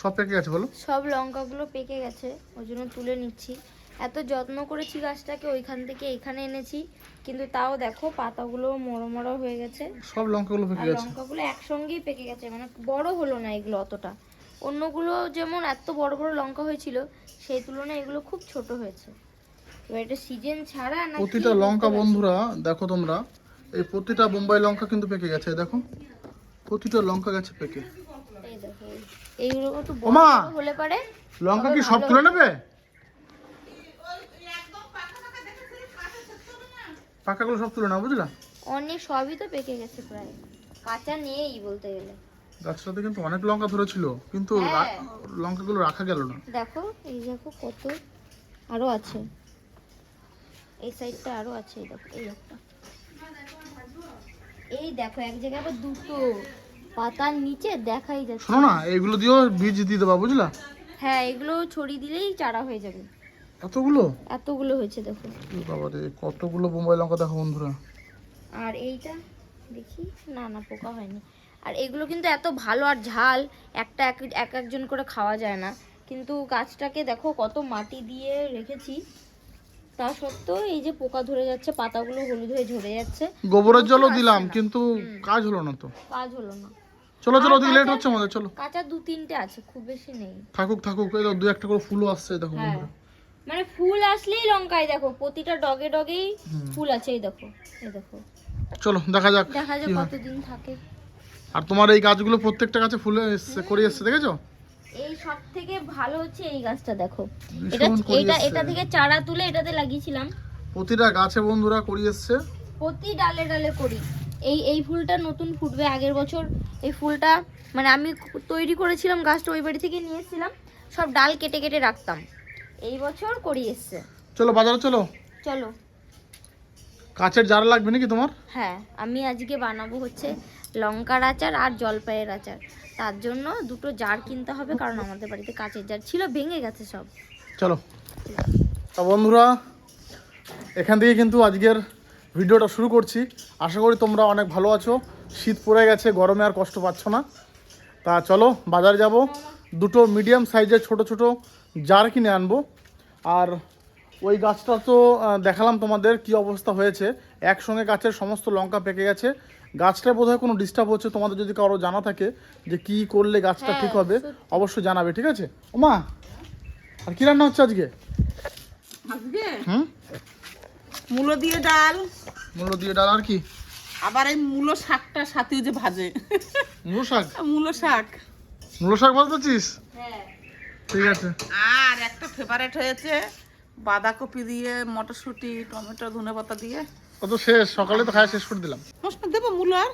সব পেকে গেছে বলো? সব লঙ্কাগুলো পেকে গেছে ওই জন্য তুলে নিচ্ছি। এত যত্ন করেছি গাছটাকে ওইখান থেকে এখানে এনেছি কিন্তু তাও দেখো পাতাগুলো মরো মরো হয়ে গেছে। সব লঙ্কাগুলো পেকে গেছে। লঙ্কাগুলো একসঙ্গেই পেকে গেছে মানে বড় হলো না এগুলো অতটা। অন্যগুলো যেমন এত বড় বড় লঙ্কা হয়েছিল সেই তুলনায় এগুলো খুব ছোট হয়েছে। এবার এটা সিজন ছাড়া না প্রতিটা লঙ্কা বন্ধুরা দেখো তোমরা এই প্রতিটা বোম্বাই লঙ্কা কিন্তু পেকে গেছে দেখো। প্রতিটা লঙ্কা গেছে পেকে। এই দেখো এইগুলো একটু বড় হলে পারে লঙ্কা কি সব তুলে নেবে? পাকাগুলো সব তুলে না বুঝলা? অনেক সবই তো পেকে গেছে প্রায়। কাঁচা নেই বলতে গেলে। গাছটাতে কিন্তু অনেক লঙ্কা ধরেছিল কিন্তু হ্যাঁ। লঙ্কাগুলো রাখা গেল না। দেখো এই দেখো কত আরও আছে। এই সাইডটা আরও আছে এই দেখো এই একটা। এই দেখো এক জায়গায় আবার দুটো। পাতার নিচে দেখাই যাচ্ছে। শোনো না এইগুলো দিয়েও বীজ দিয়ে দেবা বুঝলা? হ্যাঁ এগুলো ছড়িয়ে দিলেই চারা হয়ে যাবে। এতগুলো? এতগুলো হয়েছে দেখো। বাবা রে কতগুলো বোম্বাই লঙ্কা দেখো বন্ধুরা। আর এইটা দেখি না না পোকা হয়নি। আর এগুলো কিন্তু এত ভালো আর ঝাল একটা এক এক একজন করে খাওয়া যায় না। কিন্তু গাছটাকে দেখো কত মাটি দিয়ে রেখেছি। তা সত্ত্বেও এই যে পোকা ধরে যাচ্ছে পাতাগুলো হলুদ হয়ে ঝরে যাচ্ছে। গোবরের জলও দিলাম কিন্তু কাজ হলো না তো। কাজ হলো না। চলো চলো ওদিকে লেট হচ্ছে আমাদের চলো। কাঁচা দু তিনটে আছে খুব বেশি নেই। থাকুক থাকুক এই দু একটা করে ফুলও আসছে দেখো হ্যাঁ। মানে ফুল আসলেই লঙ্কায় দেখো প্রতিটা ডগে ডগেই ফুল আছে এই দেখো এই দেখো। চলো দেখা যাক দেখা যাক কতদিন থাকে। আর তোমার এই গাছগুলো প্রত্যেকটা গাছে ফুলে এসছে করে এসছে দেখেছ? এই সব থেকে ভালো হচ্ছে এই গাছটা দেখো। এটা এটা এটা থেকে চারা তুলে এটাতে লাগিয়েছিলাম। প্রতিটা গাছে বন্ধুরা করি এসছে। প্রতি ডালে ডালে করি। এই এই ফুলটা নতুন ফুটবে আগের বছর। এই ফুলটা মানে আমি তৈরি করেছিলাম গাছটা ওই বাড়ি থেকে নিয়ে এসেছিলাম। সব ডাল কেটে কেটে রাখতাম। এই বছর করি এসছে। চলো বাজারে চলো। চলো। কাছের জার লাগবে নাকি তোমার? হ্যাঁ আমি আজকে বানাবো হচ্ছে লঙ্কার আচার আর জলপাইয়ের আচার। তার জন্য দুটো জার কিনতে হবে কারণ আমাদের বাড়িতে কাঁচের জার ছিল ভেঙে গেছে সব। চলো। তা বন্ধুরা এখান থেকে কিন্তু আজকের ভিডিওটা শুরু করছি। আশা করি তোমরা অনেক ভালো আছো। শীত পড়ে গেছে গরমে আর কষ্ট পাচ্ছ না। তা চলো বাজারে যাব। দুটো মিডিয়াম সাইজের ছোট ছোট জার কিনে আনব। আর ওই গাছটা তো দেখালাম তোমাদের কি অবস্থা হয়েছে। একসঙ্গে গাছের সমস্ত লঙ্কা পেকে গেছে। গাছটা বোধহয় কোনো ডিস্টার্ব হচ্ছে তোমাদের যদি কারও জানা থাকে যে কি করলে গাছটা ঠিক হবে অবশ্যই জানাবে ঠিক আছে? ওমা আর কি রান্না হচ্ছে আজকে? আজকে? হুম? মূলো দিয়ে ডাল। মূলো দিয়ে ডাল আর কি? আবার এই মূলো শাকটা সাথে যে ভাজে। মূলো শাক? মূলো শাক। মূলো শাক ভাজতেছিস? হ্যাঁ। ঠিক আছে। আর একটা ফেভারিট হয়েছে বাঁধাকপি দিয়ে মটরশুঁটি টমেটো ধনে পাতা দিয়ে কত শেষ সকালে তো খাওয়া শেষ করে দিলাম। মশলা দেবো মূলো আর?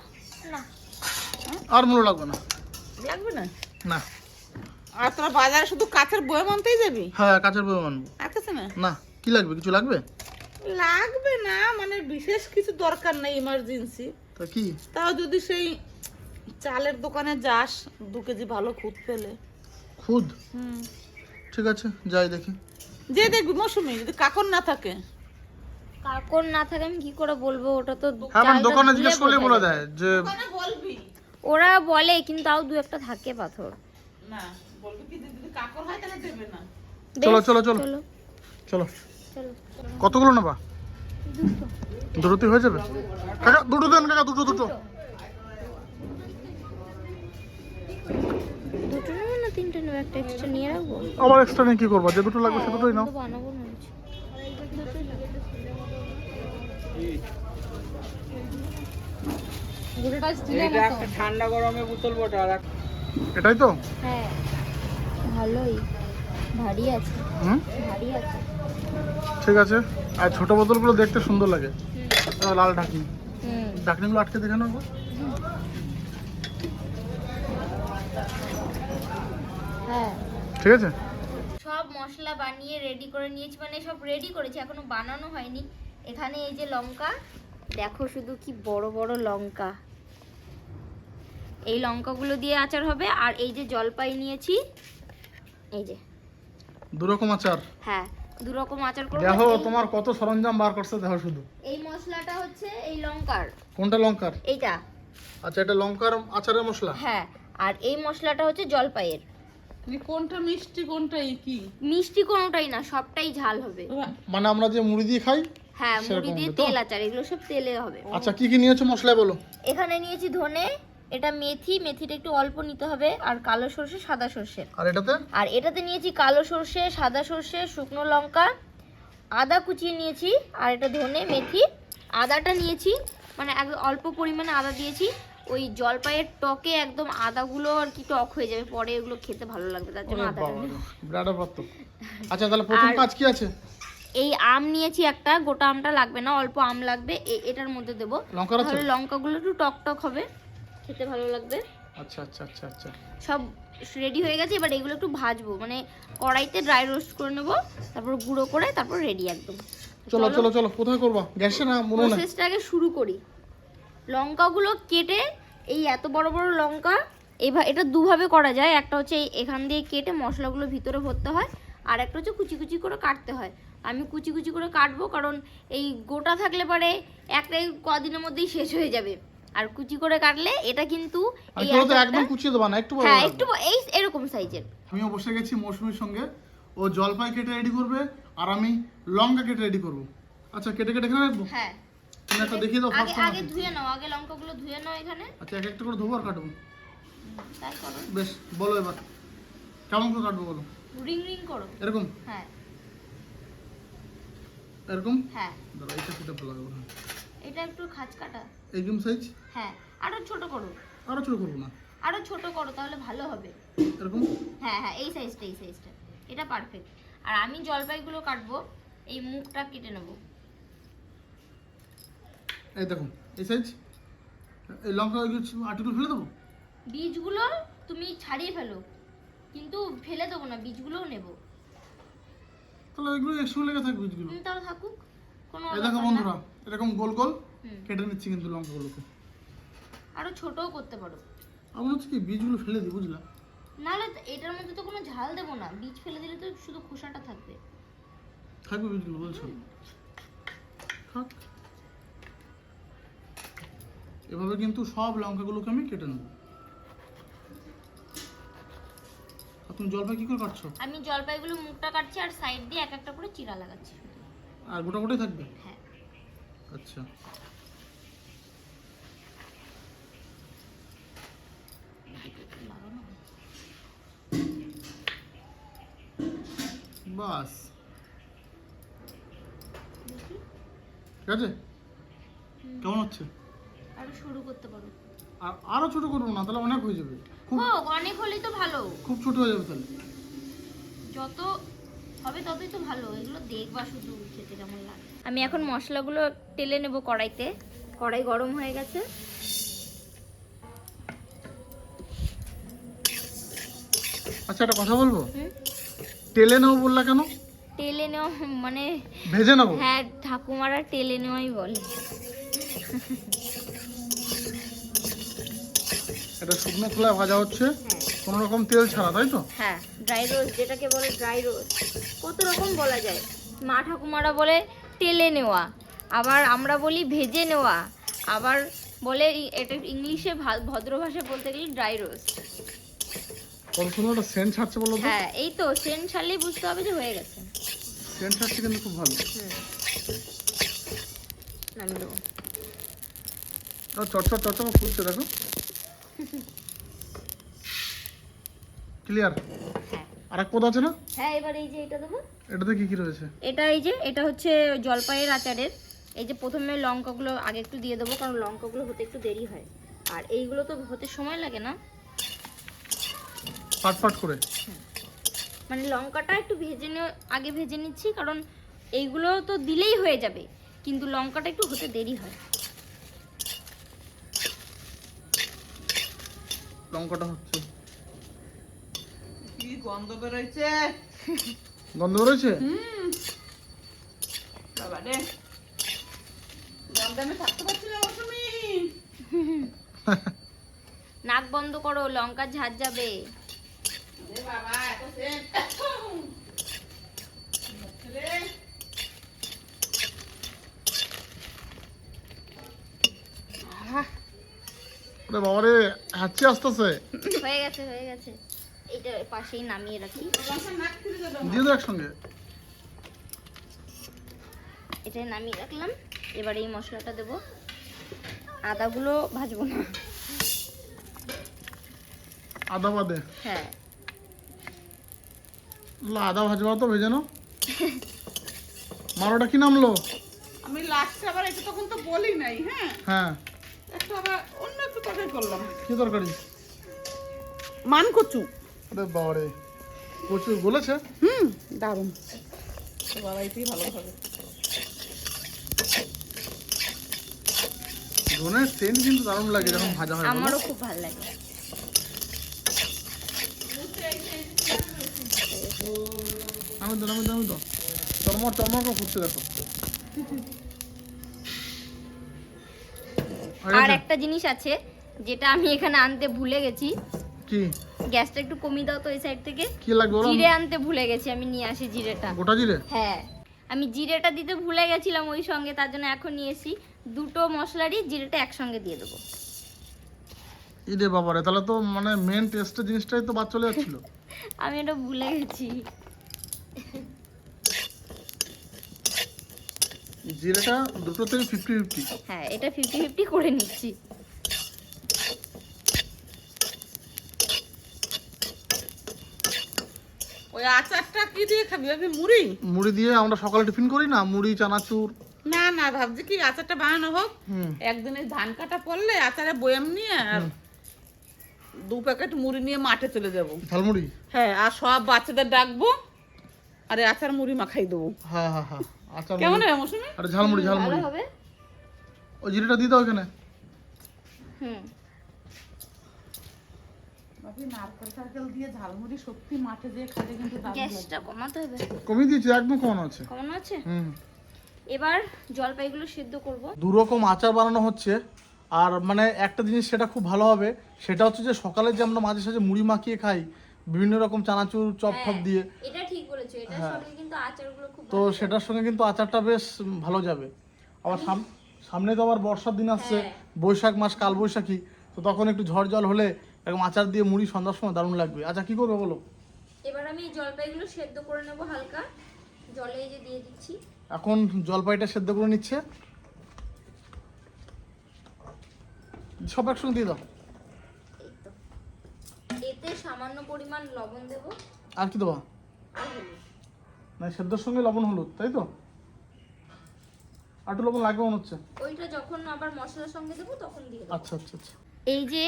না। আর মূলো লাগবে না। লাগবে না? না। আর তোরা বাজারে শুধু কাঁচের বয়ে আনতেই যাবি? হ্যাঁ কাঁচের বই আনব। আর কিছু না? না কি লাগবে? কিছু লাগবে? লাগবে না মানে বিশেষ কিছু দরকার নেই ইমার্জেন্সি তা কি? তাও যদি সেই চালের দোকানে যাস দু কেজি ভালো খুদ পেলে। খুদ? হুম। ঠিক আছে যাই দেখি। যে দেখবি মৌসুমি যদি কাকর না থাকে। কাকর না থাকে আমি কি করে বলব? ওটা তো হ্যাঁ মানে দোকানে জিজ্ঞেস করলে বলে দেয় যে বলবি। ওরা বলে কিন্তু তাও দু একটা থাকে পাথর। না বলবি কি যদি কাকর হয় তাহলে দেবে না। চলো। চলো। চলো। চলো। কতগুলো নেবা? দুটো। দুটোতে হয়ে যাবে? কাকা দুটো দেন কাকা দুটো দুটো। দুটো নেব না তিনটে নেব একটা এক্সট্রা নিয়ে রাখব? আবার এক্সট্রা নিয়ে কি করবা? যে দুটো লাগবে সে দুটোই নাও। বানাবো না কিছু। দুটোটা স্টিলের মতো। ঠান্ডা গরমে বোতল এটাই তো? হ্যাঁ ভালোই। ভারী আছে। হুম? ভারী আছে। ঠিক আছে। আর ছোট বোতলগুলো দেখতে সুন্দর লাগে। লাল ঢাকনি। হুম। ঢাকনিগুলো আটকে দেখে নাও হ্যাঁ। ঠিক আছে? সব মশলা বানিয়ে রেডি করে নিয়েছি। মানে সব রেডি করেছি এখনও বানানো হয়নি। এখানে এই যে লঙ্কা দেখো শুধু কি বড় বড় লঙ্কা। এই লঙ্কাগুলো দিয়ে আচার হবে। আর এই যে জলপাই নিয়েছি। এই যে। দু রকম আচার। হ্যাঁ দু রকম আচার করব। দেখো তোমার কত সরঞ্জাম বার করছে দেখো শুধু? এই মশলাটা হচ্ছে এই লঙ্কার। কোনটা লঙ্কার? এইটা। আচ্ছা এটা লঙ্কার আচারের মশলা? হ্যাঁ আর এই মশলাটা হচ্ছে জলপাইয়ের। মানে কোনটা মিষ্টি কোনটা কি? মিষ্টি কোনোটাই না সবটাই ঝাল হবে। মানে আমরা যে মুড়ি দিয়ে খাই হ্যাঁ মুড়ি দিয়ে তেল আচার এগুলো সব তেলে হবে। আচ্ছা কি কি নিয়েছো মশলা বলো? এখানে নিয়েছি ধনে এটা মেথি মেথিটা একটু অল্প নিতে হবে আর কালো সর্ষে সাদা সর্ষে। আর এটাতে? আর এটাতে নিয়েছি কালো সর্ষে সাদা সর্ষে শুকনো লঙ্কা আদা কুচিয়ে নিয়েছি আর এটা ধনে মেথি। আদাটা নিয়েছি মানে অল্প পরিমাণে আদা দিয়েছি। ওই জলপাইয়ের টকে একদম আদাগুলো আর কি টক হয়ে যাবে পরে এগুলো খেতে ভালো লাগবে তার জন্য আদা আচ্ছা তাহলে প্রথম কাজ কি আছে? এই আম নিয়েছি একটা গোটা আমটা লাগবে না অল্প আম লাগবে এটার মধ্যে দেবো। লঙ্কাগুলো একটু টক টক হবে। খেতে ভালো লাগবে। আচ্ছা আচ্ছা আচ্ছা আচ্ছা। সব রেডি হয়ে গেছে এবার এগুলো একটু ভাজবো। মানে কড়াইতে ড্রাই রোস্ট করে নেব তারপর গুঁড়ো করে তারপর রেডি একদম। চলো চলো। চলো কোথায় করবা? গ্যাসে না মনে না? প্রসেসটা আগে শুরু করি। লঙ্কাগুলো কেটে এই এত বড় বড় লঙ্কা এভা এটা দুভাবে করা যায়। একটা হচ্ছে এখান দিয়ে কেটে মশলাগুলো ভিতরে ভরতে হয় আর একটা হচ্ছে কুচি কুচি করে কাটতে হয়। আমি কুচি কুচি করে কাটবো কারণ এই গোটা থাকলে পরে একটাই কদিনের মধ্যেই শেষ হয়ে যাবে। আর কুচি করে কাটলে এটা কিন্তু একদম কুচিয়ে দেবা না একটু হ্যাঁ একটু এই এরকম সাইজের। আমিও বসে গেছি মৌসুমীর সঙ্গে ও জলপাই কেটে রেডি করবে আর আমি লঙ্কা কেটে রেডি করব। আচ্ছা কেটে কেটে এখানে রাখব? হ্যাঁ। তুমি একটা দেখিয়ে দাও আগে আগে ধুয়ে নাও আগে লঙ্কাগুলো ধুয়ে নাও এখানে। আচ্ছা এক একটা করে ধোবো আর কাটবো। তাই করো। বেশ বলো এবার। কেমন করে কাটবো বলো? রিং রিং করো। এরকম? হ্যাঁ। এরকম? হ্যাঁ। এটা কেটে ভালো লাগবে। এটা একটু খাঁজ কাটা এইরকম সাইজ হ্যাঁ আরও ছোট করো। আরও ছোট করব না? আরও ছোট করো তাহলে ভালো হবে। এরকম? হ্যাঁ হ্যাঁ এই সাইজটা এই সাইজটা এটা পারফেক্ট আর আমি জলপাইগুলো কাটবো এই মুখটা কেটে নেব। এই দেখুন এই সাইজ এই লঙ্কা আটিগুলো ফেলে দেবো? বীজগুলো তুমি ছাড়িয়ে ফেলো। কিন্তু ফেলে দেবো না বীজগুলোও নেব। তাহলে ওইগুলো একসঙ্গে লেগে থাকবে বীজগুলো। তুমি তাহলে থাকুক কোনো এই দেখো বন্ধুরা এরকম গোল গোল। কেটে নিচ্ছি কিন্তু লঙ্কাগুলোকে। আরও ছোটও করতে পারো। আমার হচ্ছে কি বীজগুলো ফেলে দিই বুঝলা? নাহলে এটার মধ্যে তো কোনো ঝাল দেবো না। বীজ ফেলে দিলে তো শুধু খোসাটা থাকবে। থাকবে বীজগুলো বলছো? থাক। এভাবে কিন্তু সব লঙ্কাগুলোকে আমি কেটে নেব। তুমি জলপাই কি করে কাটছো? আমি জলপাইগুলো মুখটা কাটছি আর সাইড দিয়ে এক একটা করে চিরা লাগাচ্ছি আর গোটা গোটাই থাকবে? হ্যাঁ। আচ্ছা। বাস। ঠিক আছে? কেমন হচ্ছে? আরও শুরু করতে পারো। আর আরও ছোট করব না তাহলে অনেক হয়ে যাবে। খুব হোক অনেক হলেই তো ভালো। খুব ছোট হয়ে যাবে তাহলে। যত হবে ততই তো ভালো। এগুলো দেখবা শুধু খেতে কেমন লাগে। আমি এখন মশলাগুলো টেলে নেব কড়াইতে। কড়াই গরম হয়ে গেছে। আচ্ছা একটা কথা বলব? তেলে নেব বললা কেন? টেলে নেওয়া মানে ভেজে নেব? হ্যাঁ ঠাকুমারা টেলে নেওয়াই বলে। এটা শুকনো খোলায় ভাজা হচ্ছে। কোনো রকম তেল ছাড়া তাই তো? হ্যাঁ ড্রাই রোস্ট যেটাকে বলে ড্রাই রোস্ট কত রকম বলা যায়। মা ঠাকুমারা বলে টেলে নেওয়া। আবার আমরা বলি ভেজে নেওয়া। আবার বলে এটা ইংলিশে ভদ্র ভাষায় বলতে গেলে ড্রাই রোস্ট কত সুন্দর সেন্ট ছাড়ছে বলো তো? হ্যাঁ এই তো সেন্ট ছাড়লেই বুঝতে হবে যে হয়ে গেছে। সেন্ট ছাড়ছে কিন্তু খুব ভালো। নামিয়ে দেবো। আর চটচট চটচট ফুটছে দেখো। ক্লিয়ার আর এক পদ আছে না? হ্যাঁ এবার এই যে এটা দেবো। এটাতে কি কি রয়েছে? এটা এই যে এটা হচ্ছে জলপাইয়ের আচারের। এই যে প্রথমে লঙ্কাগুলো আগে একটু দিয়ে দেবো কারণ লঙ্কাগুলো হতে একটু দেরি হয়। আর এইগুলো তো হতে সময় লাগে না। ফাট ফাট করে। মানে লঙ্কাটা একটু ভেজে নিয়ে আগে ভেজে নিচ্ছি কারণ এইগুলো তো দিলেই হয়ে যাবে কিন্তু লঙ্কাটা একটু হতে দেরি হয়। লঙ্কাটা হচ্ছে। কি গন্ধ বেরোইছে? গন্ধ রয়েছে হুম। বাবা রে। গন্ধে আমি থাকতে পারছি না তুমি? নাক বন্ধ করো লঙ্কার ঝাঁজ যাবে। রে বাবা রে ওরে বাবা রে হাঁচি আসতেছে। হয়ে গেছে হয়ে গেছে। এটা পাশেই নামিয়ে রাখি। দিয়ে দাও একসঙ্গে। এটা নামিয়ে রাখলাম। এবার এই মশলাটা দেব। আদাগুলো ভাজবো না। আদা বাদে। হ্যাঁ। আদা ভাজবা তো ভেজে নাও মারোটা কি নামলো? আমি লাস্টে আবার এটা তখন তো বলি নাই হ্যাঁ? হ্যাঁ। একটু আবার অন্য একটু তরকারি করলাম। কি তরকারি? মান কচু আরে বাবারে প্রচুর বলেছে? হুম দারুণ। তো বাবা এটাই ভালো হবে। ধনের সেন্ট কিন্তু দারুণ লাগে যখন ভাজা হয় আমারও খুব ভালো লাগে। আমি তো আমি তো আমি তো। করে দেখো। আর একটা জিনিস আছে যেটা আমি এখানে আনতে ভুলে গেছি। কি? গ্যাসটা একটু কমিয়ে দাও তো এই সাইড থেকে। কি লাগবে জিরে আনতে ভুলে গেছি আমি নিয়ে আসি জিরেটা। গোটা জিরে? হ্যাঁ। আমি জিরেটা দিতে ভুলে গেছিলাম ওই সঙ্গে তার জন্য এখন নিয়ে এসি। দুটো মশলারই জিরেটা একসঙ্গে দিয়ে দেবো। ইরে বাবারে তাহলে তো মানে মেন টেস্টের জিনিসটাই তো বাদ চলে যাচ্ছিল। আমি এটা ভুলে গেছি। জিরেটা দুটো থেকে ফিফটি ফিফটি হ্যাঁ এটা ফিফটি ফিফটি করে নিচ্ছি। ওই আচারটা কি দিয়ে খাবি? ভাবি মুড়ি? মুড়ি দিয়ে আমরা সকালে টিফিন করি না মুড়ি চানাচুর। না না ভাবছি কি আচারটা বানানো হোক। হুম। একদিনে ধান কাটা পড়লে আচারে বয়াম নিয়ে আর দু প্যাকেট মুড়ি নিয়ে মাঠে চলে যাব। ঝালমুড়ি? হ্যাঁ আর সব বাচ্চাদের ডাকবো আরে আচার মুড়ি মাখাই দেবো। হ্যাঁ হ্যাঁ হ্যাঁ আচ্ছা কেমন হবে মৌসুমি? আরে ঝালমুড়ি ঝালমুড়ি। হবে। ওই জিরেটা দিয়ে দাও এখানে। হুম। নারকেল টারকেল দিয়ে ঝালমুড়ি সত্যি মাঠে দিয়ে খেলে কিন্তু দারুণ লাগে। গ্যাসটা কমাতে হবে। কমিয়ে দিয়েছি একদম কমানো আছে। কমানো আছে? হুম। এবার জলপাইগুলো সিদ্ধ করব। দু রকম আচার বানানো হচ্ছে। আর মানে একটা জিনিস সেটা খুব ভালো হবে সেটা হচ্ছে যে সকালে যে আমরা মাঝে সাঝে মুড়ি মাখিয়ে খাই বিভিন্ন রকম চানাচুর চপ টপ দিয়ে। এটা ঠিক বলেছ এটা হ্যাঁ। সঙ্গে কিন্তু আচারগুলো খুব তো সেটার সঙ্গে কিন্তু আচারটা বেশ ভালো যাবে। আবার সাম- সামনে তো আবার বর্ষার দিন আসছে হ্যাঁ। বৈশাখ মাস কাল বৈশাখী তো তখন একটু ঝড় জল হলে এরকম আচার দিয়ে মুড়ি সন্ধ্যার সময় দারুণ লাগবে। আচ্ছা কি করবে বলো? এবার আমি জলপাইগুলো সেদ্ধ করে নেব হালকা। জলে এই যে দিয়ে দিচ্ছি। এখন জলপাইটা সেদ্ধ করে নিচ্ছে। সব একসঙ্গে দিয়ে দাও। এই এতে সামান্য পরিমাণ লবণ দেব। আর কি দেবা? না সেদ্ধর সঙ্গে লবণ হলুদ তাই তো? একটু লবণ লাগবে মনে হচ্ছে। ওইটা যখন আবার মশলার সঙ্গে দেবো তখন দিয়ে দেবো। আচ্ছা আচ্ছা আচ্ছা। এই যে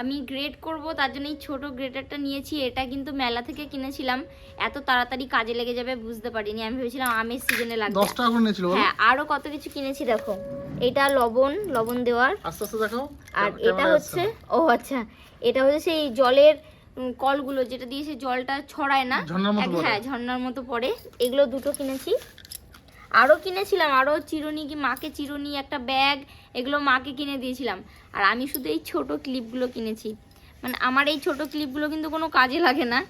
আমি গ্রেড করব তার জন্য এই ছোটো গ্রেটারটা নিয়েছি এটা কিন্তু মেলা থেকে কিনেছিলাম। এত তাড়াতাড়ি কাজে লেগে যাবে বুঝতে পারিনি। আমি ভেবেছিলাম আমের সিজনে লাগবে। দশ টাকা করে নিয়েছিল হ্যাঁ আরও কত কিছু কিনেছি দেখো। এটা লবণ লবণ দেওয়ার। আস্তে আস্তে দেখাও। আর এটা হচ্ছে ও আচ্ছা এটা হচ্ছে সেই জলের কলগুলো যেটা দিয়ে সে জলটা ছড়ায় না। হ্যাঁ ঝর্ণার মতো পড়ে। এগুলো দুটো কিনেছি। আরও কিনেছিলাম আরও চিরুনি কি মাকে চিরুনি একটা ব্যাগ এগুলো মাকে কিনে দিয়েছিলাম। আর আমি শুধু এই ছোট ক্লিপগুলো কিনেছি। মানে আমার এই ছোট ক্লিপগুলো কিন্তু কোনো কাজে লাগে না।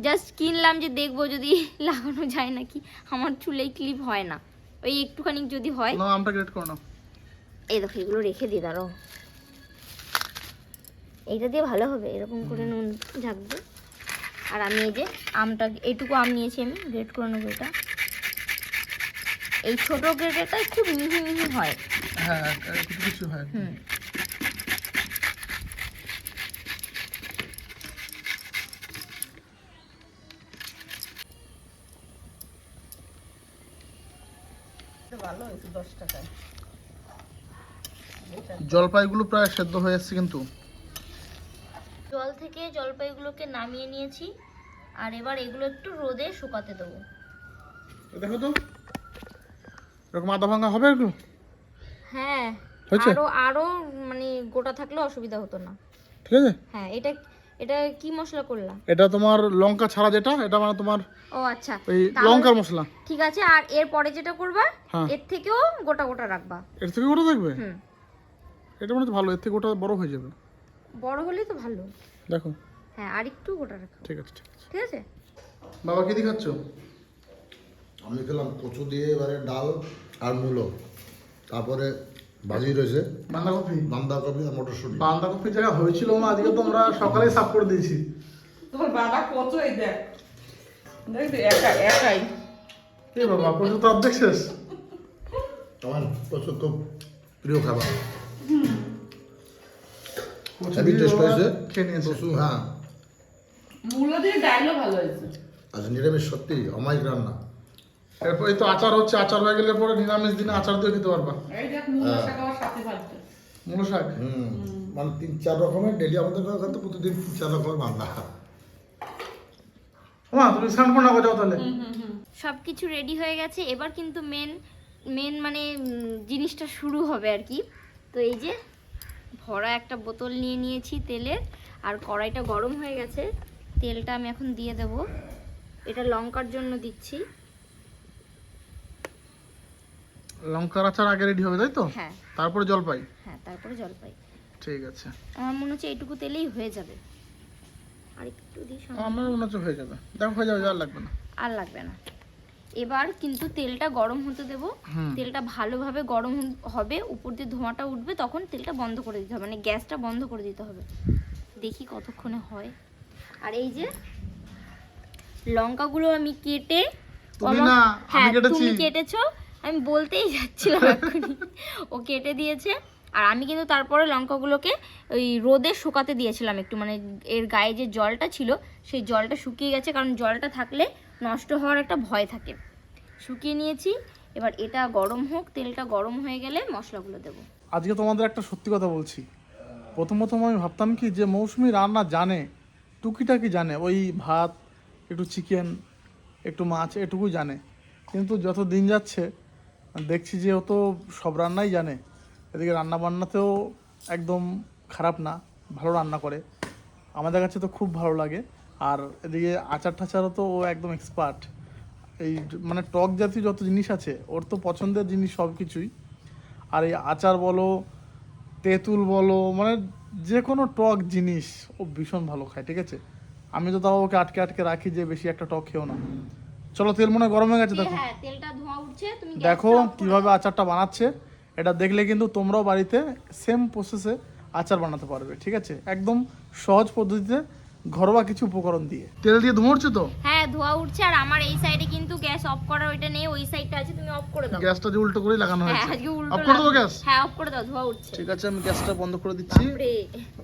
জাস্ট কিনলাম যে দেখব যদি লাগানো যায় নাকি। আমার চুলে ক্লিপ হয় না। ওই একটুখানি যদি হয় আমটা গ্রেট করো না এই দেখো এগুলো রেখে দিই দাঁড়াও। এইটা দিয়ে ভালো হবে এরকম করে নুন ঝাঁকবে। আর আমি এই যে আমটা এইটুকু আম নিয়েছি আমি গ্রেট করে নেব এটা। এই ছোট গ্রেটারটা খুব মিহি মিহি হয়। কিছু হয়। হুম। ভালো হয়েছে দশ টাকায়। জলপাইগুলো প্রায় সেদ্ধ হয়ে এসছে কিন্তু। জল থেকে জলপাইগুলোকে নামিয়ে নিয়েছি। আর এবার এগুলো একটু রোদে শুকাতে দেবো। দেখো তো এরকম আধা ভাঙা হবে একটু হ্যাঁ? আরও আরও মানে গোটা থাকলে অসুবিধা হতো না। ঠিক আছে? হ্যাঁ এটা এটা কি মশলা করলা এটা তোমার লঙ্কা ছাড়া যেটা এটা মানে তোমার ও আচ্ছা। তাহলে- লঙ্কার মশলা। ঠিক আছে আর এর পরে যেটা করবা হ্যাঁ। এর থেকেও গোটা গোটা রাখবা। এর থেকে ওটা দেখবে হুম। এটা মানে হচ্ছে ভালো এর থেকে ওটা বড় হয়ে যাবে। বড় হলেই তো ভালো। দেখো। হ্যাঁ আর একটু গোটা রাখো। ঠিক আছে ঠিক আছে। ঠিক আছে? বাবা কি দিয়ে খাচ্ছ? আমি খেলাম কচু দিয়ে এবারে ডাল আর মূলো। তারপরে ভাজি রয়েছে। বাঁধাকপি? বাঁধাকপি আর মটরশুঁটি। বাঁধাকপির জায়গা হয়েছিল মা আজকে তো আমরা সকালেই সাফ করে দিয়েছি। তোর বাবা কচুই দেখ। দেখবি একা একাই। এ বাবা কচু তো অর্ধেক শেষ। আমার কচু খুব প্রিয় খাবার। টেস্ট হয়েছে হ্যাঁ। মূলো দিয়ে ডাইলও ভালো হয়েছে। আজ নিরামিষ সত্যি অমায়িক রান্না। এরপর এই তো আচার হচ্ছে আচার হয়ে গেলে পরে নিরামিষ দিনে আচার দিয়ে খেতে পারবা। মূলো শাক হুম। মানে তিন চার রকমের ডেলি আমাদের প্রতিদিন তিন চার রকমের রান্না। মা তুমি স্নান করে না যাও তাহলে। সব কিছু রেডি হয়ে গেছে এবার কিন্তু মেন মেন মানে জিনিসটা শুরু হবে আর কি। তো এই যে ভরা একটা বোতল নিয়ে নিয়েছি তেলের আর কড়াইটা গরম হয়ে গেছে তেলটা আমি এখন দিয়ে দেব। এটা লঙ্কার জন্য দিচ্ছি। লঙ্কার আচার আগে রেডি হবে তাই তো? হ্যাঁ। তারপরে জলপাই? হ্যাঁ তারপরে জলপাই। ঠিক আছে। আমার মনে হচ্ছে এইটুকু তেলেই হয়ে যাবে। আর একটু দিই আমার মনে হচ্ছে হয়ে যাবে। দেখো হয়ে যাবে আর লাগবে না। আর লাগবে না। এবার কিন্তু তেলটা গরম হতে দেব। তেলটা ভালোভাবে গরম হবে উপর দিয়ে ধোঁয়াটা উঠবে তখন তেলটা বন্ধ করে দিতে হবে মানে গ্যাসটা বন্ধ করে দিতে হবে। দেখি কতক্ষণে হয়। আর এই যে লঙ্কাগুলো আমি কেটে হ্যাঁ তুমি কেটেছো। আমি বলতেই যাচ্ছিলাম ও কেটে দিয়েছে আর আমি কিন্তু তারপরে লঙ্কাগুলোকে ওই রোদে শুকাতে দিয়েছিলাম একটু মানে এর গায়ে যে জলটা ছিল সেই জলটা শুকিয়ে গেছে কারণ জলটা থাকলে নষ্ট হওয়ার একটা ভয় থাকে। শুকিয়ে নিয়েছি, এবার এটা গরম হোক, তেলটা গরম হয়ে গেলে মশলাগুলো দেবো। আজকে তোমাদের একটা সত্যি কথা বলছি। প্রথম প্রথম আমি ভাবতাম কি যে মৌসুমি রান্না জানে, টুকিটাকি জানে, ওই ভাত, একটু চিকেন একটু মাছ, এটুকুই জানে। কিন্তু যত দিন যাচ্ছে, দেখছি যে ও তো সব রান্নাই জানে। এদিকে রান্না বান্নাতেও একদম খারাপ না, ভালো রান্না করে। আমাদের কাছে তো খুব ভালো লাগে। আর এদিকে আচার টাচারও তো ও একদম এক্সপার্ট এই মানে টক জাতীয় যত জিনিস আছে ওর তো পছন্দের জিনিস সব কিছুই। আর এই আচার বলো তেঁতুল বলো মানে যে কোনো টক জিনিস ও ভীষণ ভালো খায় ঠিক আছে? আমি তো তাও ওকে আটকে আটকে রাখি যে বেশি একটা টক খেও না। চলো তেল মনে গরম হয়ে গেছে দেখো। হ্যাঁ দেখো কীভাবে আচারটা বানাচ্ছে। এটা দেখলে কিন্তু তোমরাও বাড়িতে সেম প্রসেসে আচার বানাতে পারবে ঠিক আছে? একদম সহজ পদ্ধতিতে ঘরোয়া কিছু উপকরণ দিয়ে। তেল দিয়ে ধুমড়ছে তো? হ্যাঁ ধোঁয়া উঠছে আর আমার এই সাইডে কিন্তু গ্যাস অফ করার ওইটা নেই ওই সাইডটা আছে তুমি অফ করে দাও। গ্যাসটা যে উল্টো করেই লাগানো হয়েছে। হ্যাঁ আজকে উল্টো অফ করে লাগবে। গ্যাস? হ্যাঁ অফ করে দাও ধোঁয়া উঠছে। ঠিক আছে আমি গ্যাসটা বন্ধ করে দিচ্ছি। বাপরে।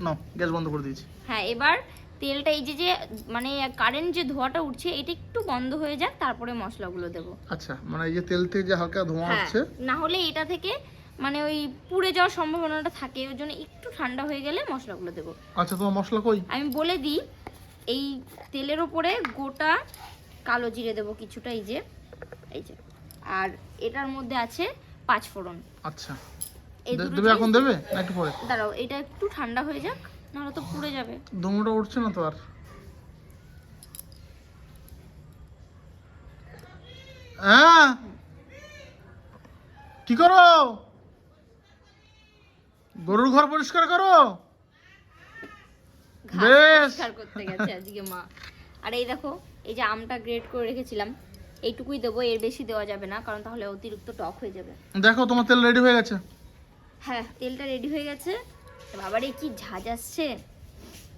না গ্যাস বন্ধ করে দিয়েছি। হ্যাঁ এবার তেলটা এই যে যে মানে কারেন্ট যে ধোঁয়াটা উঠছে এটা একটু বন্ধ হয়ে যাক তারপরে মশলাগুলো দেবো। আচ্ছা মানে এই যে তেল থেকে যে হালকা ধোঁয়া হ্যাঁ হচ্ছে না হলে এটা থেকে মানে ওই পুড়ে যাওয়ার সম্ভাবনাটা থাকে ওই জন্য একটু ঠান্ডা হয়ে গেলে মশলাগুলো দেবো। আচ্ছা তোমার মশলা কই? আমি বলে দিই এই তেলের ওপরে গোটা কালো জিরে দেবো কিছুটা এই যে এই যে। আর এটার মধ্যে আছে পাঁচ ফোড়ন। আচ্ছা। দেবে এখন দেবে? একটু পরে। দাঁড়াও এটা একটু ঠান্ডা হয়ে যাক নাহলে তো পুড়ে যাবে। ধুমোটা উঠছে না তো আর? হ্যাঁ? কি করো? গরুর ঘর পরিষ্কার করো। ঘাস বেশ। করতে গেছে আজকে মা। আর এই দেখো এই যে আমটা গ্রেট করে রেখেছিলাম এইটুকুই দেবো এর বেশি দেওয়া যাবে না কারণ তাহলে অতিরিক্ত টক হয়ে যাবে। দেখো তোমার তেল রেডি হয়ে গেছে। হ্যাঁ তেলটা রেডি হয়ে গেছে। বাবার এই কি ঝাঁজ আসছে।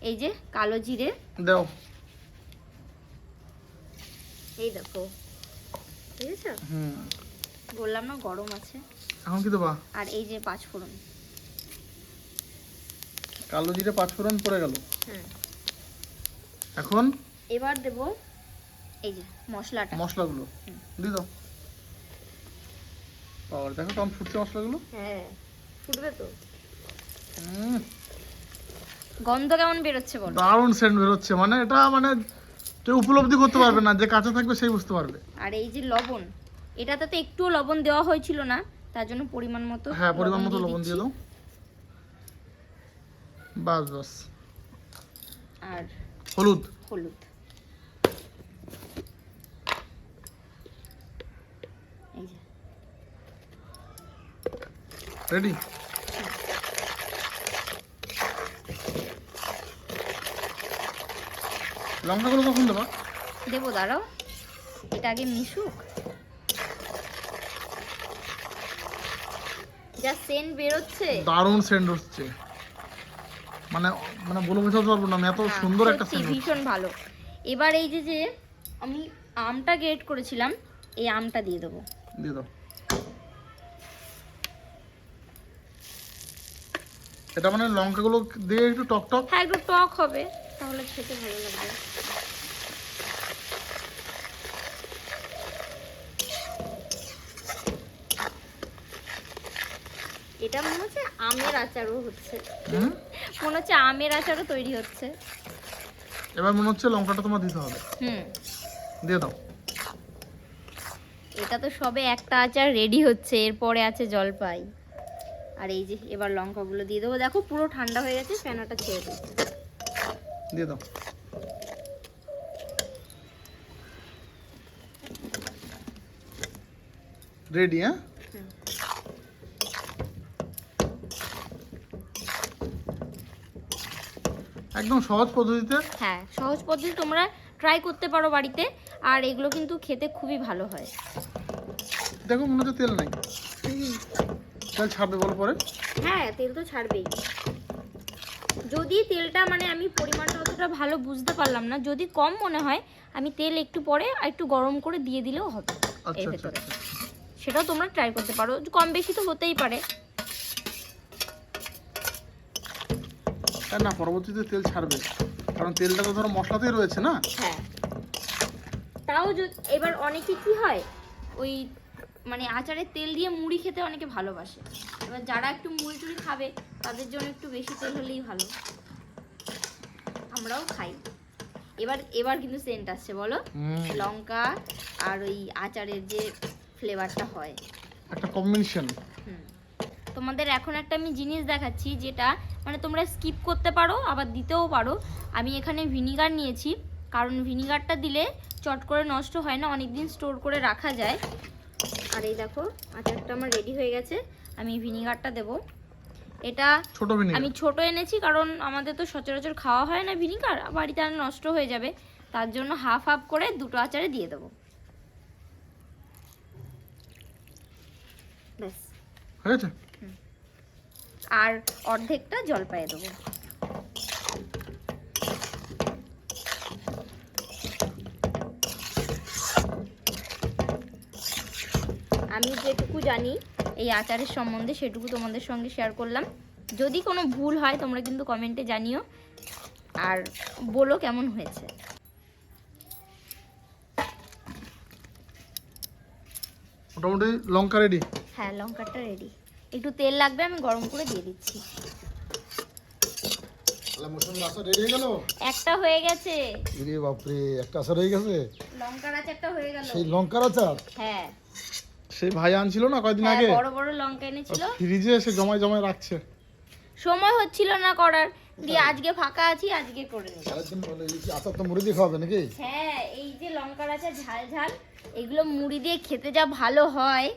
এই যে কালো জিরে। দাও। এই দেখো। বুঝেছ? হুম। বললাম না গরম আছে। এখন কি দেবা? আর এই যে পাঁচ ফোড়ন কালো জিরে পাঁচ ফোড়ন পড়ে গেল। হ্যাঁ এখন এবার দেব এই যে মশলাটা। মশলাগুলো। দিয়ে দাও। বাবার দেখো কেমন ফুটছে মশলাগুলো। হ্যাঁ ফুটবে তো। গন্ধ কেমন বেরোচ্ছে বলো? দারুণ সেন্ট বেরোচ্ছে। মানে এটা মানে কেউ উপলব্ধি করতে পারবে না যে কাঁচা থাকবে সেই বুঝতে পারবে। আর এই যে লবণ এটাতে তো একটুও লবণ দেওয়া হয়েছিল না তার জন্য পরিমাণ মতো হ্যাঁ পরিমাণ মতো লবণ। দিয়ে দাও। বাস বাস। আর হলুদ? হলুদ। রেডি লঙ্কাগুলো কখন দেবা? দেবো দাঁড়াও। এটা আগে মিশুক। যা সেন্ট বেরোচ্ছে। দারুণ সেন্ট হচ্ছে মানে মানে বলে বোঝাতে পারব না আমি এত সুন্দর একটা স্যান্ডউইচ ভীষণ ভালো। এবার এই যে যে আমি আমটা গ্রেট করেছিলাম এই আমটা দিয়ে দেবো। দিয়ে দাও। এটা মানে লঙ্কাগুলো দিয়ে একটু টক টক? হ্যাঁ একটু টক হবে তাহলে খেতে ভালো লাগবে। এটা মনে হচ্ছে আমের আচারও হচ্ছে। মনে হচ্ছে আমের আচারও তৈরি হচ্ছে। এবার মনে হচ্ছে লঙ্কাটা তোমার দিতে হবে। হুম। দিয়ে দাও। এটা তো সবে একটা আচার রেডি হচ্ছে এরপরে আছে জলপাই। আর এই যে এবার লঙ্কাগুলো দিয়ে দেবো। দেখো পুরো ঠান্ডা হয়ে গেছে ফ্যানাটা ছেড়ে দিচ্ছি। দিয়ে দাও। রেডি হ্যাঁ? একদম সহজ পদ্ধতিতে? হ্যাঁ সহজ পদ্ধতি তোমরা ট্রাই করতে পারো বাড়িতে আর এগুলো কিন্তু খেতে খুবই ভালো হয়। দেখো মনে হচ্ছে তেল নাই। তেল ছাড়বে বলো পরে। হ্যাঁ তেল তো ছাড়বেই। যদি তেলটা মানে আমি পরিমাণটা অতটা ভালো বুঝতে পারলাম না যদি কম মনে হয় আমি তেল একটু পরে আর একটু গরম করে দিয়ে দিলেও হবে। আচ্ছা এর আচ্ছা ভেতরে। আচ্ছা। সেটাও তোমরা ট্রাই করতে পারো। কম বেশি তো হতেই পারে। না পরবর্তীতে তেল ছাড়বে। কারণ তেলটা তো ধরো মশলাতেই রয়েছে না? হ্যাঁ। তাও এবার অনেকে কি হয় ওই মানে আচারের তেল দিয়ে মুড়ি খেতে অনেকে ভালোবাসে। এবার যারা একটু মুড়ি টুড়ি খাবে তাদের জন্য একটু বেশি তেল হলেই ভালো। আমরাও খাই। এবার এবার কিন্তু সেন্ট আসছে বলো? লঙ্কা আর ওই আচারের যে ফ্লেভারটা হয়। একটা কম্বিনেশন। তোমাদের এখন একটা আমি জিনিস দেখাচ্ছি যেটা মানে তোমরা স্কিপ করতে পারো আবার দিতেও পারো। আমি এখানে ভিনিগার নিয়েছি কারণ ভিনিগারটা দিলে চট করে নষ্ট হয় না অনেক দিন স্টোর করে রাখা যায়। আর এই দেখো আচারটা আমার রেডি হয়ে গেছে আমি ভিনিগারটা দেব। এটা ছোট আমি ছোট এনেছি কারণ আমাদের তো সচরাচর খাওয়া হয় না ভিনিগার বাড়িতে আর নষ্ট হয়ে যাবে। তার জন্য হাফ হাফ করে দুটো আচারে দিয়ে দেবো। ব্যাস। হয়েছে? আর অর্ধেকটা জলপাইয়ে দেবো। আমি যেটুকু জানি এই আচারের সম্বন্ধে সেটুকু তোমাদের সঙ্গে শেয়ার করলাম। যদি কোনো ভুল হয় তোমরা কিন্তু কমেন্টে জানিও। আর বলো কেমন হয়েছে। মোটামুটি লঙ্কা রেডি হ্যাঁ লঙ্কাটা রেডি একটু তেল লাগবে আমি গরম করে দিয়ে দিচ্ছি। একটা হয়ে গেছে। বাপরে একটা আচার হয়ে গেছে? লঙ্কার আচারটা হয়ে গেল। সেই লঙ্কার আচার? হ্যাঁ। সেই ভাই আনছিল না কয়দিন হ্যাঁ আগে? বড় বড় লঙ্কা এনেছিল। ফ্রিজে এসে জমায় জমায় রাখছে। সময় হচ্ছিল না করার। দিয়ে আজকে ফাঁকা আছি আজকে করে আচার তো মুড়ি দিয়ে নাকি? হ্যাঁ এই যে লঙ্কার আচার ঝাল ঝাল এগুলো মুড়ি দিয়ে খেতে যা ভালো হয়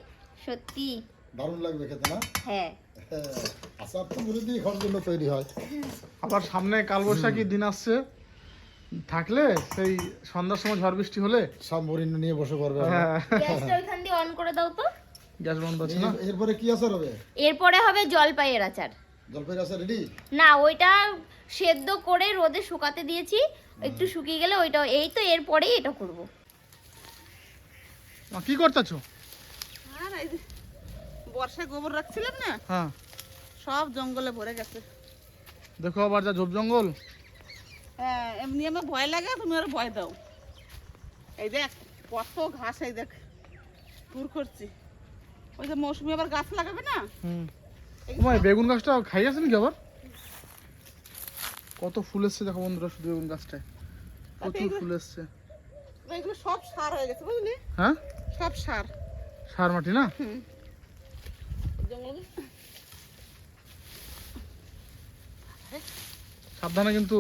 সত্যি। দারুণ লাগবে খেতে না? হ্যাঁ। হ্যাঁ, তো মুড়ি দিয়ে খাওয়ার জন্য তৈরি হয়। আবার সামনে কালবৈশাখী দিন আসছে। থাকলে সেই সন্ধ্যার সময় ঝড় বৃষ্টি হলে সব মুড়ি নিয়ে বসে পড়বে হ্যাঁ। গ্যাসটা ওইখান দিয়ে অন করে দাও তো। গ্যাস বন্ধ আছে না? এরপরে কি আচার হবে? এরপরে হবে জলপাইয়ের আচার। জলপাইয়ের আচার রেডি না ওইটা সেদ্ধ করে রোদে শুকাতে দিয়েছি। একটু শুকিয়ে গেলে ওইটা এই তো এরপরেই এটা করব। কি করতেছো? আর বর্ষায় গোবর রাখছিলাম না? হ্যাঁ। সব জঙ্গলে ভরে গেছে। দেখো আবার যা ঝোপ জঙ্গল। হ্যাঁ এমনি আমার ভয় লাগে তুমি আর ভয় দাও। এই দেখ কত ঘাস এই দেখ। দূর করছি। ওই যে মৌসুমি আবার গাছ লাগাবে না? হুম। তোমার বেগুন গাছটা খাই আছে নাকি আবার? কত ফুল এসছে দেখো বন্ধুরা শুধু বেগুন গাছটায়। প্রচুর ফুল এসছে। এগুলো সব সার হয়ে গেছে বুঝলি? হ্যাঁ? সব সার। সার মাটি না? হুম। সাবধানে কিন্তু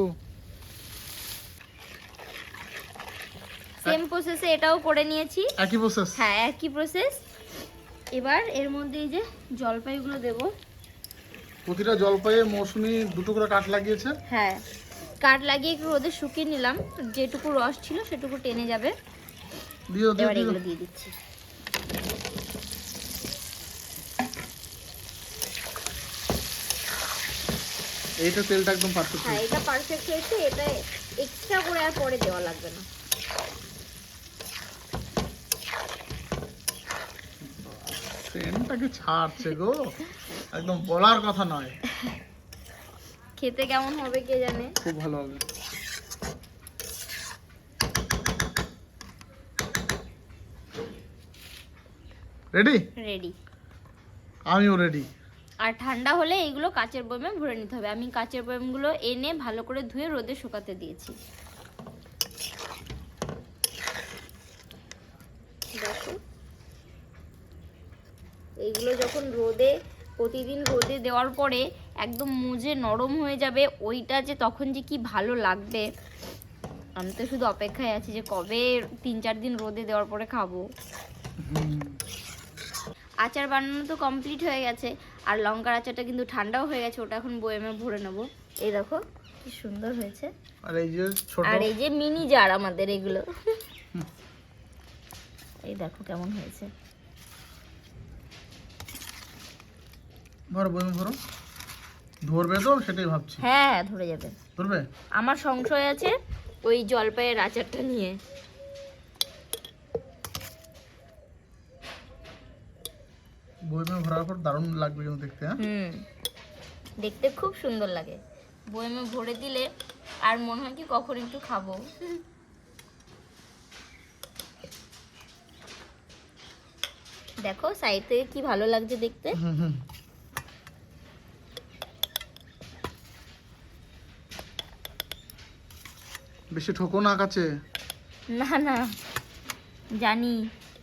সেম প্রসেসে এটাও করে নিয়েছি। একই প্রসেস হ্যাঁ একই প্রসেস এবার এর মধ্যে এই যে জলপাইগুলো দেব। প্রতিটা জলপাইয়ে মৌসুমি দুটো করে কাঠ লাগিয়েছে? হ্যাঁ কাঠ লাগিয়ে একটু রোদে শুকিয়ে নিলাম। যেটুকু রস ছিল সেটুকু টেনে যাবে। দিয়ে দিচ্ছি। এইটা তেলটা একদম পারফেক্ট হ্যাঁ এটা পারফেক্ট হয়েছে এটা এক্সট্রা করে আর পরে দেওয়া লাগবে না। ট্রেনটাকে ছাড়ছে গো একদম বলার কথা নয়। খেতে কেমন হবে কে জানে? খুব ভালো হবে। রেডি রেডি আমিও রেডি আর ঠান্ডা হলে এইগুলো কাচের বয়মে ভরে নিতে হবে। আমি কাচের বয়মগুলো এনে ভালো করে ধুয়ে রোদে শুকাতে দিয়েছি। দেখো এইগুলো যখন রোদে, প্রতিদিন রোদে দেওয়ার পরে একদম মুজে নরম হয়ে যাবে, ওইটা যে তখন যে কি ভালো লাগবে। আমি তো শুধু অপেক্ষায় আছি যে কবে তিন চার দিন রোদে দেওয়ার পরে খাব। আচার বানানো তো কমপ্লিট হয়ে গেছে। আর লঙ্কার আচারটা কিন্তু ঠান্ডাও হয়ে গেছে ওটা এখন বয়েমে ভরে নেব। এই দেখো কি সুন্দর হয়েছে। আর এই যে ছোট আর এই যে মিনি জার আমাদের এগুলো। এই দেখো কেমন হয়েছে। ধরো বই ধরো ধরবে তো সেটাই ভাবছি। হ্যাঁ হ্যাঁ ধরে যাবে। ধরবে? আমার সংশয় আছে ওই জলপাইয়ের আচারটা নিয়ে। বইমে ভরার পর দারুণ লাগবে কিন্তু দেখতে হ্যাঁ? হুম। দেখতে খুব সুন্দর লাগে। বয়েমে ভরে দিলে আর মনে হয় কি কখন একটু খাব। দেখো সাইড থেকে কি ভালো লাগছে দেখতে। বেশি ঠোকো না কাছে। না না। জানি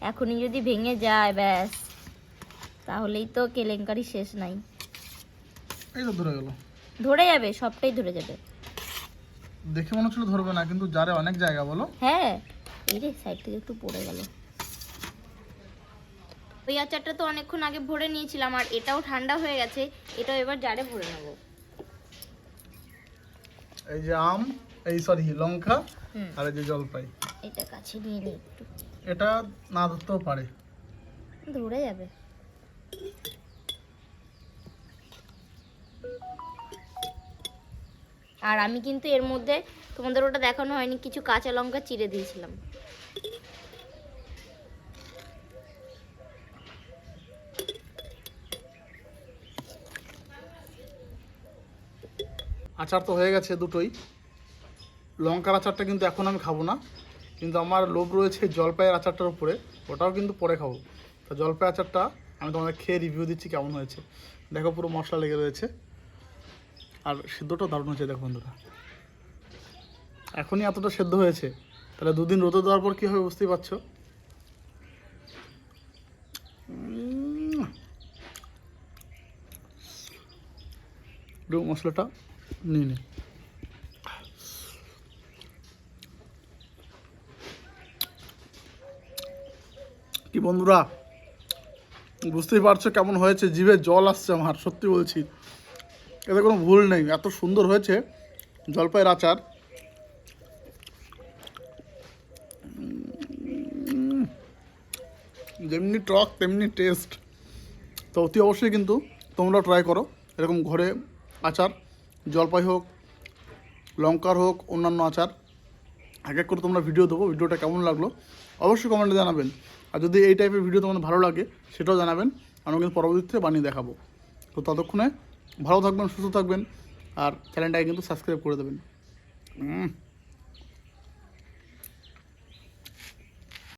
এখনই যদি ভেঙে যায় ব্যাস। তাহলেই তো কেলেঙ্কারি শেষ নাই। এই তো ধরে গেল। ধরে যাবে সবটাই ধরে যাবে। দেখে মনে হচ্ছিল ধরবে না কিন্তু যারে অনেক জায়গা বলো। হ্যাঁ এই রে সাইড থেকে একটু পড়ে গেল। ওই আচারটা তো অনেকক্ষণ আগে ভরে নিয়েছিলাম আর এটাও ঠান্ডা হয়ে গেছে এটাও এবার জারে ভরে নেব। এই যে আম এই সরি লঙ্কা আর এই যে জলপাই। এটা কাছে নিয়ে নিই একটু। এটা না ধরতেও পারে। ধরে যাবে। আর আমি কিন্তু এর মধ্যে তোমাদের ওটা দেখানো হয়নি, কিছু কাঁচা লঙ্কা চিড়ে দিয়েছিলাম। আচার তো হয়ে গেছে দুটোই। লঙ্কার আচারটা কিন্তু এখন আমি খাব না, কিন্তু আমার লোভ রয়েছে জলপাইয়ের আচারটার উপরে, ওটাও কিন্তু পরে খাব। তো জলপাই আচারটা আমি তোমাদের খেয়ে রিভিউ দিচ্ছি কেমন হয়েছে। দেখো পুরো মশলা লেগে রয়েছে। আর সিদ্ধটাও দারুণ হয়েছে, দেখো বন্ধুরা। এখনই এতটা সেদ্ধ হয়েছে। তাহলে দুদিন রোদে দেওয়ার পর কী হবে বুঝতেই পারছ? মশলাটা নিয়ে নি। কি বন্ধুরা? বুঝতেই পারছ কেমন হয়েছে, জিভে জল আসছে আমার, সত্যি বলছি। এতে কোনো ভুল নেই, এত সুন্দর হয়েছে জলপাইয়ের আচার। যেমনি টক, তেমনি টেস্ট তো অতি অবশ্যই কিন্তু তোমরা ট্রাই করো, এরকম ঘরে আচার, জলপাই হোক, লঙ্কার হোক, অন্যান্য আচার। এক এক করে তোমরা ভিডিও দেবো ভিডিওটা কেমন লাগল, অবশ্যই কমেন্টে জানাবেন। আর যদি এই টাইপের ভিডিও তোমাদের ভালো লাগে, সেটাও জানাবেন। আমরা কিন্তু পরবর্তীতে বানিয়ে দেখাবো। তো ততক্ষণে ভালো থাকবেন, সুস্থ থাকবেন, আর চ্যানেলটাকে কিন্তু সাবস্ক্রাইব করে দেবেন।